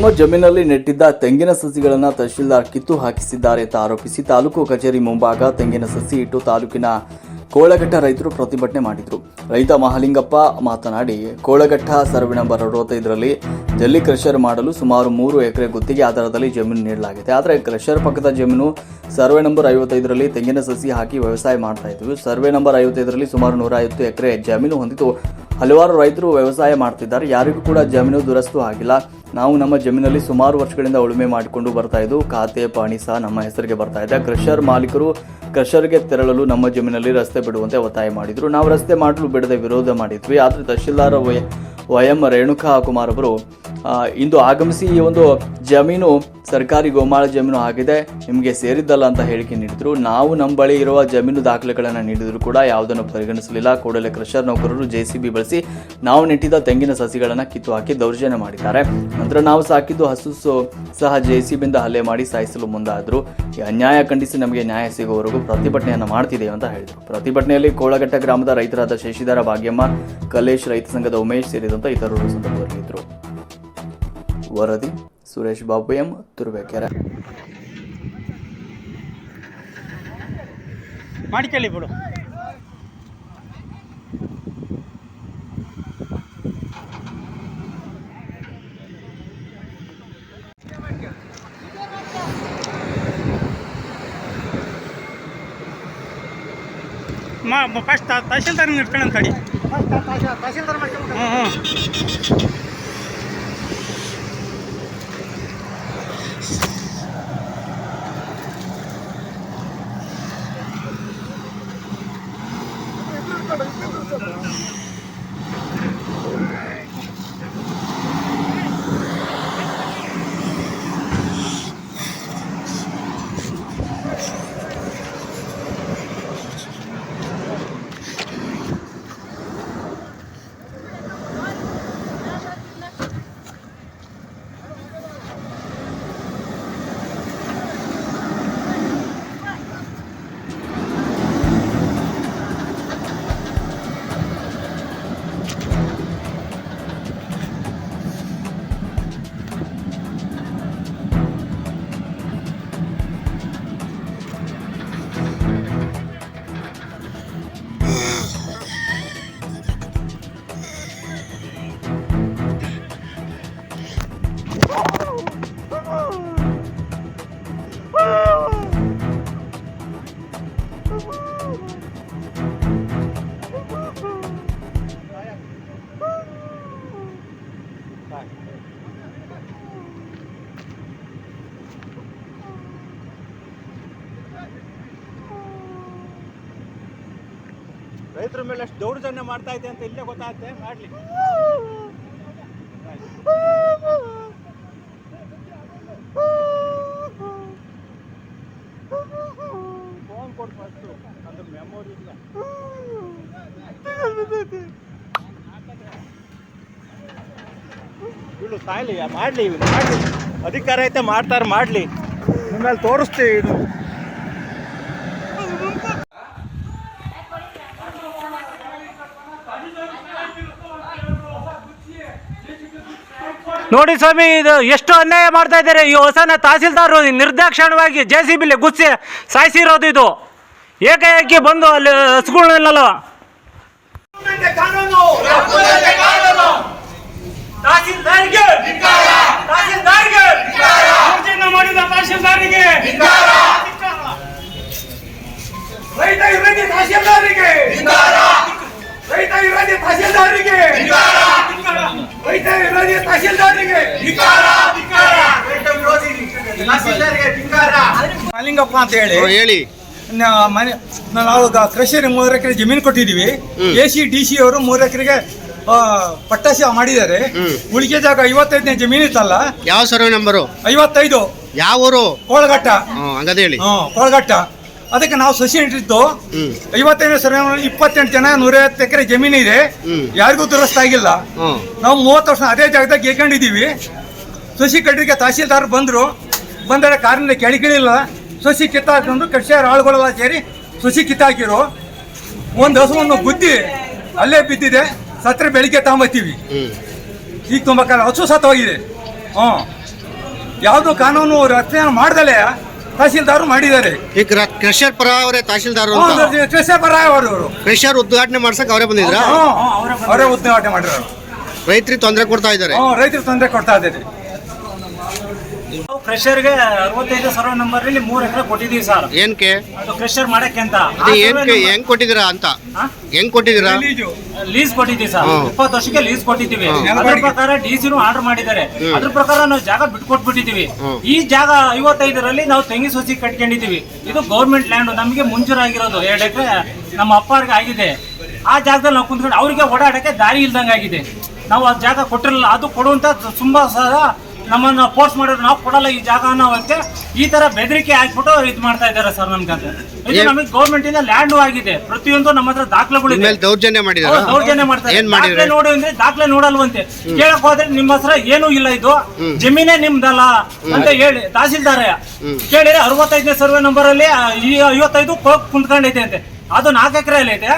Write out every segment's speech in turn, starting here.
ನಮ್ಮ ಜಮೀನಲ್ಲಿ ನೆಟ್ಟಿದ್ದ ತೆಂಗಿನ ಸಸಿಗಳನ್ನು ತಹಶೀಲ್ದಾರ್ ಕಿತ್ತು ಹಾಕಿಸಿದ್ದಾರೆ ಅಂತ ಆರೋಪಿಸಿ ತಾಲೂಕು ಕಚೇರಿ ಮುಂಭಾಗ ತೆಂಗಿನ ಸಸಿ ಇಟ್ಟು ತಾಲೂಕಿನ ಕೋಳಘಟ್ಟ ರೈತರು ಪ್ರತಿಭಟನೆ ಮಾಡಿದರು. ರೈತ ಮಹಾಲಿಂಗಪ್ಪ ಮಾತನಾಡಿ, ಕೋಳಘಟ್ಟ ಸರ್ವೆ ನಂಬರ್ ಅರವತ್ತೈದರಲ್ಲಿ ಜಲ್ಲಿ ಕ್ರಷರ್ ಮಾಡಲು ಸುಮಾರು ಮೂರು ಎಕರೆ ಗುತ್ತಿಗೆ ಆಧಾರದಲ್ಲಿ ಜಮೀನು ನೀಡಲಾಗಿದೆ. ಆದರೆ ಕ್ರಷರ್ ಪಕ್ಕದ ಜಮೀನು ಸರ್ವೆ ನಂಬರ್ ಐವತ್ತೈದರಲ್ಲಿ ತೆಂಗಿನ ಸಸಿ ಹಾಕಿ ವ್ಯವಸಾಯ ಮಾಡ್ತಾ ಇದ್ವಿ. ಸರ್ವೆ ನಂಬರ್ ಐವತ್ತೈದರಲ್ಲಿ ಸುಮಾರು ನೂರ ಐವತ್ತು ಎಕರೆ ಜಮೀನು ಹೊಂದಿದ್ದು ಹಲವಾರು ರೈತರು ವ್ಯವಸಾಯ ಮಾಡ್ತಿದ್ದಾರೆ. ಯಾರಿಗೂ ಕೂಡ ಜಮೀನು ದುರಸ್ತು ಆಗಿಲ್ಲ. ನಾವು ನಮ್ಮ ಜಮೀನಲ್ಲಿ ಸುಮಾರು ವರ್ಷಗಳಿಂದ ಉಳುಮೆ ಮಾಡಿಕೊಂಡು ಬರ್ತಾ ಇದ್ದು, ಖಾತೆ, ಪಾಣಿ ಸಹ ನಮ್ಮ ಹೆಸರಿಗೆ ಬರ್ತಾ ಇದೆ. ಕ್ರಷರ್ ಮಾಲೀಕರು ಕ್ರಷರ್ಗೆ ತೆರಳಲು ನಮ್ಮ ಜಮೀನಲ್ಲಿ ರಸ್ತೆ ಬಿಡುವಂತೆ ಒತ್ತಾಯ ಮಾಡಿದ್ರು. ನಾವು ರಸ್ತೆ ಮಾಡಲು ಬಿಡದೆ ವಿರೋಧ ಮಾಡಿದ್ವಿ. ಆದರೆ ತಹಶೀಲ್ದಾರ ವೈ ಎಂ ರೇಣುಕಾ ಕುಮಾರ್ ಅವರು ಇಂದು ಆಗಮಿಸಿ ಈ ಒಂದು ಜಮೀನು, ಸರ್ಕಾರಿ ಗೋಮಾಳ ಜಮೀನು ಆಗಿದೆ, ನಿಮಗೆ ಸೇರಿದ್ದಲ್ಲ ಅಂತ ಹೇಳಿಕೆ ನೀಡಿದ್ರು. ನಾವು ನಮ್ಮ ಬಳಿ ಇರುವ ಜಮೀನು ದಾಖಲೆಗಳನ್ನು ನೀಡಿದ್ರು ಕೂಡ ಯಾವುದನ್ನು ಪರಿಗಣಿಸಲಿಲ್ಲ. ಕೂಡಲೇ ಕ್ರಷರ್ ನೌಕರರು ಜೆಸಿಬಿ ಬಳಸಿ ನಾವು ನೆಟ್ಟಿದ್ದ ತೆಂಗಿನ ಸಸಿಗಳನ್ನು ಕಿತ್ತು ಹಾಕಿ ದೌರ್ಜನ್ಯ ಮಾಡಿದ್ದಾರೆ. ನಂತರ ನಾವು ಸಾಕಿದ್ದು ಹಸು ಸಹ ಜೆಸಿಬಿಯಿಂದ ಹಲ್ಲೆ ಮಾಡಿ ಸಾಯಿಸಲು ಮುಂದಾದ್ರು. ಈ ಅನ್ಯಾಯ ಖಂಡಿಸಿ ನಮಗೆ ನ್ಯಾಯ ಸಿಗುವವರೆಗೂ ಪ್ರತಿಭಟನೆಯನ್ನು ಮಾಡ್ತಿದ್ದೇವೆ ಅಂತ ಹೇಳಿದರು. ಪ್ರತಿಭಟನೆಯಲ್ಲಿ ಕೋಳಘಟ್ಟ ಗ್ರಾಮದ ರೈತರಾದ ಶಶಿಧರ ಭಾಗ್ಯಮ್ಮ ಕಲೇಶ್ ರೈತ ಸಂಘದ ಉಮೇಶ್ ಸೇರಿದಂತೆ ಇತರರು ಸಂದರ್ಭದಲ್ಲಿದ್ದರು. ವರದಿ ಸುರೇಶ್ ಬಾಬು ಎಂ ತುರುವೇಕೆರೆ ಮಾಡ್ಕೊಳ್ಳಿ ಬಿಡು ಮಾ ಫಸ್ಟ್ ತಹಶೀಲ್ದಾರ್ ಇಟ್ಕೊಳ್ಳೋಣ ತಡಿ ಹ್ಞೂ ಹ್ಞೂ ರೈತರ ಮೇಲೆ ಅಷ್ಟು ದೌರ್ಜನ್ಯ ಮಾಡ್ತಾ ಇದೆ ಅಂತ ಇಲ್ಲೇ ಗೊತ್ತಾಗುತ್ತೆ. ಮಾಡ್ಲಿ. ಫೋನ್ ಕೊಡು ಫಸ್ಟು ಅದ್ರ ಮೆಮೊರಿ ಇಲ್ಲ. ಬೀಳು ಸಾಯ್ಲಿ ಮಾಡಲಿ ಮಾಡಲಿ. ಅಧಿಕಾರ ಐತೆ ಮಾಡ್ತಾರೆ ಮಾಡಲಿ. ನಿಮ್ಮಲ್ಲಿ ತೋರಿಸ್ತೀವಿ ಇದು. ನೋಡಿ ಸ್ವಾಮಿ, ಇದು ಎಷ್ಟು ಅನ್ಯಾಯ ಮಾಡ್ತಾ ಇದ್ದಾರೆ. ಈ ಹೊಸನ ತಹಸೀಲ್ದಾರ್ ನಿರ್ದಾಕ್ಷಣವಾಗಿ ಜೆ ಸಿ ಬಿಲಿ ಗುಚ್ಚಿ ಸಾಯಿಸಿರೋದು ಇದು. ಏಕಾಏಕಿ ಬಂದು ಅಲ್ಲಿ ಹಸುಗಳನ್ನೆಲ್ಲ ಮಾಲಿಂಗಪ್ಪ ಅಂತ ಹೇಳಿ. ಹೇಳಿ. ನ- ಮನೆ ನಾವು ಕೃಷಿ ಮೂರು ಎಕರೆ ಜಮೀನು ಕೊಟ್ಟಿದ್ದೀವಿ ಎ ಸಿ ಡಿ ಸಿ ಅವರು ಮೂರು ಎಕರೆಗೆ ಪಟ್ಟಾಸಿ ಮಾಡಿದ್ದಾರೆ. ಉಳಿಕೆ ಜಾಗ ಐವತ್ತೈದನೇ ಜಮೀನು ಇತ್ತಲ್ಲ? ಯಾವ ಸರ್ವೆ ನಂಬರು? ಐವತ್ತೈದು. ಯಾವ ಊರು? ಕೋಳಘಟ್ಟ. ಹ್ಮ್ ಹಂಗದ ಹೇಳಿ. ಕೋಳಗಟ್ಟ ಕೋಳಘಟ್ಟ. ಅದಕ್ಕೆ ನಾವು ಸಸಿ ಇಟ್ಟಿದ್ದು ಹ್ಮ್. ಐವತ್ತೈದನೇ ಸರ್ವೆ ಇಪ್ಪತ್ತೆಂಟು ಜನ ನೂರೈವತ್ತು ಎಕರೆ ಜಮೀನು ಇದೆ. ಹ್ಮ್. ಯಾರಿಗೂ ದುರಸ್ತಾಗಿಲ್ಲ ಹ್ಮ್. ನಾವು ಮೂವತ್ತು ವರ್ಷ ಅದೇ ಜಾಗದಾಗ ಗೇಕೊಂಡಿದ್ದೀವಿ ಸಸಿ ಕಟ್ಟಿಗೆ ತಹಸೀಲ್ದಾರ್ ಬಂದರು. ಬಂದರೆ ಕಾರಿನ ಕೆಳಗಿಳಿಲ್ಲ ಸಸಿ ಕಿತ್ತಾಕೊಂಡು ಕಷ್ಟ ಆಳುಗಳೆಲ್ಲ ಸೇರಿ ಸಸಿ ಕಿತ್ತಾಕಿರು ಒಂದು ಹಸುವನ್ನು ಬುದ್ಧಿ ಅಲ್ಲೇ ಬಿದ್ದಿದೆ ಸತ್ರ ಬೆಳಿಗ್ಗೆ ತಗೊಂಬತ್ತೀವಿ ಈಗ ತುಂಬ ಕಾಲ ಹಸು ಸತ್ತೋಗಿದೆ ಹ್ಞೂ. ಯಾವುದು ಕಾನೂನು ರಕ್ಷಣೆ ಮಾಡ್ದಲೆ ತಹಸೀಲ್ದಾರ್ ಮಾಡಿದ್ದಾರೆ. ಈಗ ಕ್ರಷರ್ ಪರ ಅವರೇ ತಹಶೀಲ್ದಾರ್ ಕೃಷಿ ಪರ ಅವರು ಕ್ರೆಷರ್ ಉದ್ಘಾಟನೆ ಮಾಡ್ಸಕ್ ಅವರೇ ಬಂದಿದ್ರ? ಅವರೇ ಉದ್ಘಾಟನೆ ಮಾಡಿರೋರು ರೈತರಿಗೆ ತೊಂದರೆ ಕೊಡ್ತಾ ಇದ್ದಾರೆ. ರೈತರಿಗೆ ರೈತರು ತೊಂದರೆ ಕೊಡ್ತಾ ಇದ್ದಾರೆ. ಕ್ರೆಷರ್ಗೆ ಅರವತ್ತೈದು ಸರ್ವೆ ನಂಬರ್ ಅಲ್ಲಿ ಮೂರು ಎಕರೆ ಕೊಟ್ಟಿದೀವಿ ಸರ್. ಏನ್ಕೆ? ಅದು ಕ್ರೆಷರ್ ಮಾಡಕ್ಕೆ ಅಂತ. ಅದು ಏನ್ಕೆ? ಹೆಂಗ್ ಕೊಟ್ಟಿದ್ದೀರಾ ಅಂತ? ಹೆಂಗ್ ಕೊಟ್ಟಿದ್ದೀರಾ? ಲೀಸ್ ಕೊಟ್ಟಿದ್ದೀವಿ ಸರ್. ಇಪ್ಪತ್ತು ವರ್ಷಕ್ಕೆ ಲೀಸ್ ಕೊಟ್ಟಿದ್ದೀವಿ. ಅದ್ರ ಪ್ರಕಾರ ಡಿ ಸಿನು ಆರ್ಡರ್ ಮಾಡಿದ್ದಾರೆ. ಅದ್ರ ಪ್ರಕಾರ ನಾವು ಜಾಗ ಬಿಟ್ಕೊಟ್ಬಿಟ್ಟಿದೀವಿ ಹ್ಮ್. ಈ ಜಾಗ ಐವತ್ತೈದರಲ್ಲಿ ನಾವು ತೆಂಗಿ ಸಸಿ ಕಟ್ಕೊಂಡಿದೀವಿ ಇದು ಗೌರ್ಮೆಂಟ್ ಲ್ಯಾಂಡ್ ನಮಗೆ ಮಂಜೂರಾಗಿರೋದು. ಎರಡು ಎಕರೆ ನಮ್ಮ ಅಪ್ಪಾರ್ಗೆ ಆಗಿದೆ. ಆ ಜಾಗದಲ್ಲಿ ನಾವು ಕುಂತ್ಕೊಂಡು ಅವರಿಗೆ ಓಡಾಡಕ್ಕೆ ದಾರಿ ಇಲ್ದಂಗೆ ಆಗಿದೆ ನಾವು ಆ ಜಾಗ ಕೊಟ್ಟಿರಲಿಲ್ಲ. ಅದು ಕೊಡುವಂತ ತುಂಬಾ ಸಹ ನಮ್ಮನ್ನ ಫೋರ್ಸ್ ಮಾಡಿದ್ರು ನಾವು ಕೊಡಲ್ಲ ಈ ಜಾಗ ಅನ್ನೋವಂತೆ ಈ ತರ ಬೆದರಿಕೆ ಹಾಕ್ಬಿಟ್ಟು ಇದು ಮಾಡ್ತಾ ಇದ್ದಾರೆ ಸರ್ ನಮ್ಗೆ ಅದು. ಇದು ನಮಗೆ ಗೌರ್ಮೆಂಟ್ ಇಂದ ಲ್ಯಾಂಡ್ ಆಗಿದೆ. ಪ್ರತಿಯೊಂದು ನಮ್ಮ ಹತ್ರ ದಾಖಲೆಗಳು ಮೇಲೆ ದೌರ್ಜನ್ಯ ಮಾಡಿದಾರ? ದೌರ್ಜನ್ಯ ಮಾಡ್ತಾರೆ. ಏನ್ ದಾಖಲೆ ಮಾಡಿದ್ರೆ ನೋಡು ಅಂದ್ರೆ ದಾಖಲೆ ನೋಡಲ್ವಂತೆ. ಕೇಳಕ್ ಹೋದ್ರೆ ನಿಮ್ಮ ಹತ್ರ ಏನೂ ಇಲ್ಲ ಇದು. ಜಮೀನೇ ನಿಮ್ದಲ್ಲ ಅಂತ ಹೇಳಿ ತಹಸೀಲ್ದಾರ. ಕೇಳಿದ್ರೆ ಅರವತ್ತೈದನೇ ಸರ್ವೆ ನಂಬರ್ ಅಲ್ಲಿ ಆ, ಈ ಐವತ್ತೈದು ಕೋಕ್ ಕುಂತ್ಕೊಂಡೈತೆ ಅಂತೆ. ಅದು ನಾಲ್ಕು ಎಕರೆ ಅಲ್ಲಿ ಐತೆ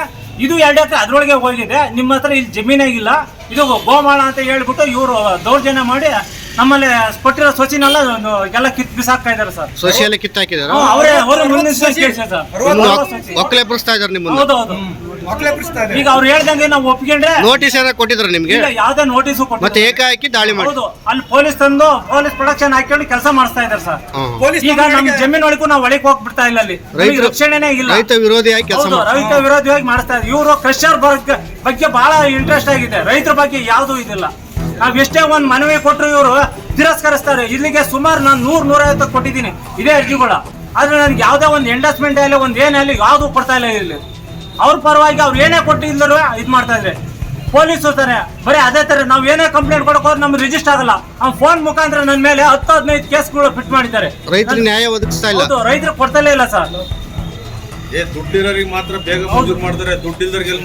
ಇದು ಎರಡು ಎಕರೆ ಅದ್ರೊಳಗೆ ಹೋಗಿದೆ. ನಿಮ್ಮ ಹತ್ರ ಇಲ್ಲಿ ಜಮೀನೇ ಇಲ್ಲ. ಇದು ಗೋಮಾಳ ಅಂತ ಹೇಳ್ಬಿಟ್ಟು ಇವರು ದೌರ್ಜನ್ಯ ಮಾಡಿ ನಮ್ಮಲ್ಲಿ ಕೊಟ್ಟಿರೋ ಸೊಚಿನೆಲ್ಲ ಒಂದು ಎಲ್ಲ ಕಿತ್ ಬಿಸಾಕ್ತಾ ಇದಾರೆ ಸರ್. ಸೊಚಿಯಲ್ಲಿ ಕಿತ್ ಹಾಕಿದಾರೆ? ಅವರೇ ಅವರು ಮುಂದಿನ ಸರ್. ಒಕ್ಕಲೆ ಬರೆಸ್ತಾ ಇದಾರೆ ಮುಂದೆ ಹೌದು ಹೌದು. ಮಕ್ಕಳೇ ಬಿಡಿಸ್ತಾ ಇದ್ದಾರೆ ಈಗ ಅವ್ರು ಹೇಳ್ದಂಗೆ ನಾವು ಒಪ್ಕೊಂಡ್ರೆ ನೋಟಿಸ್ ಏನಾರ ಕೊಟ್ಟಿದ್ರ ನಿಮ್ಗೆ? ಇಲ್ಲ ಯಾವ್ದೇ ನೋಟಿಸ್ ಕೊಟ್ಟಿಲ್ಲ. ಮತ್ತೆ ಏಕಾಏಕಿ ದಾಳಿ ಮಾಡಿ. ಹೌದು ಅಲ್ಲಿ ಪೊಲೀಸ್ ತಂದು ಪೊಲೀಸ್ ಪ್ರೊಡಕ್ಷನ್ ಹಾಕೊಂಡು ಕೆಲಸ ಮಾಡ್ತಾ ಇದಾರೆ ಸರ್. ಹ್ಮ್. ಪೊಲೀಸ್ ಈಗ ನಮ್ಮ ಜಮೀನ್ ಒಳಗೂ ನಾವು ಒಳಗೆ ಹೋಗ್ಬಿಡ್ತಾ ಇಲ್ಲ ಅಲ್ಲಿ. ನಮಗೆ ರೈತರು- ರಕ್ಷಣೆನೇ ಇಲ್ಲ. ರೈತ ವಿರೋಧಿಯಾಗಿ ಕೆಲಸ ಹೌದು ರೈತ ವಿರೋಧಿಯಾಗಿ ಮಾಡ್ತಾ ಇದ್ದಾರೆ. ಇವರು ಕ್ರಷರ್ ಬಗ್ಗೆ ಬಗ್ಗೆ ಬಹಳ ಇಂಟ್ರೆಸ್ಟ್ ಆಗಿದೆ. ರೈತರ ಬಗ್ಗೆ ಯಾವ್ದು ಇದಿಲ್ಲ. ನಾವ್ ಎಷ್ಟೇ ಒಂದ್ ಮನವಿ ಕೊಟ್ಟರು ಇವರು ತಿರಸ್ಕರಿಸ್ತಾರೆ. ಇಲ್ಲಿಗೆ ಸುಮಾರು ನಾನು ನೂರ್ ನೂರೈವತ್ತು ಕೊಟ್ಟಿದ್ದೀನಿ. ಇದೇ ಅರ್ಜಿಗಳ. ಆದ್ರೆ ನನ್ಗೆ ಯಾವ್ದೇ ಒಂದು ಎಂಡಸ್ಮೆಂಟ್ ಆಗಲಿ ಒಂದ್ ಏನಾಗಲಿ ಯಾವ್ದು ಕೊಡ್ತಾ ಇಲ್ಲ ಇಲ್ಲಿ. ಅವ್ರ ಪರವಾಗಿ ಅವ್ರು ಏನೇ ಕೊಟ್ಟಿದ್ರು ಇದ್ ಮಾಡ್ತಾ ಇದ್ರೆ ಪೊಲೀಸ್ ಇರ್ತಾರೆ ಬರೀ ಅದೇ ತರ ನಾವ್ ಏನೇ ಕಂಪ್ಲೇಂಟ್ ಕೊಡಕ್ ಹೋದ್ರೆ ನಮ್ಗೆ ರಿಜಿಸ್ಟರ್ ಆಗಲ್ಲ. ಆ ಫೋನ್ ಮುಖಾಂತರ ನನ್ನ ಮೇಲೆ ಹತ್ತು ಹದಿನೈದು ಕೇಸ್ಗಳು ಫಿಟ್ ಮಾಡಿದ್ದಾರೆ. ರೈತರಿಗೆ ನ್ಯಾಯ ಒದಗಿಸ್ತಾ ಇಲ್ಲ. ರೈತರು ಕೊಡ್ತಲೇ ಇಲ್ಲ ಸರ್. ಏ ದುಡ್ಡಿರೋರಿಗೆ ಮಾತ್ರ ಬೇಗ ಮಂಜೂರು ಮಾಡ್ತಾರೆ ದುಡ್ಡಿಲ್ದವ್ರಿಗೆಲ್ಲ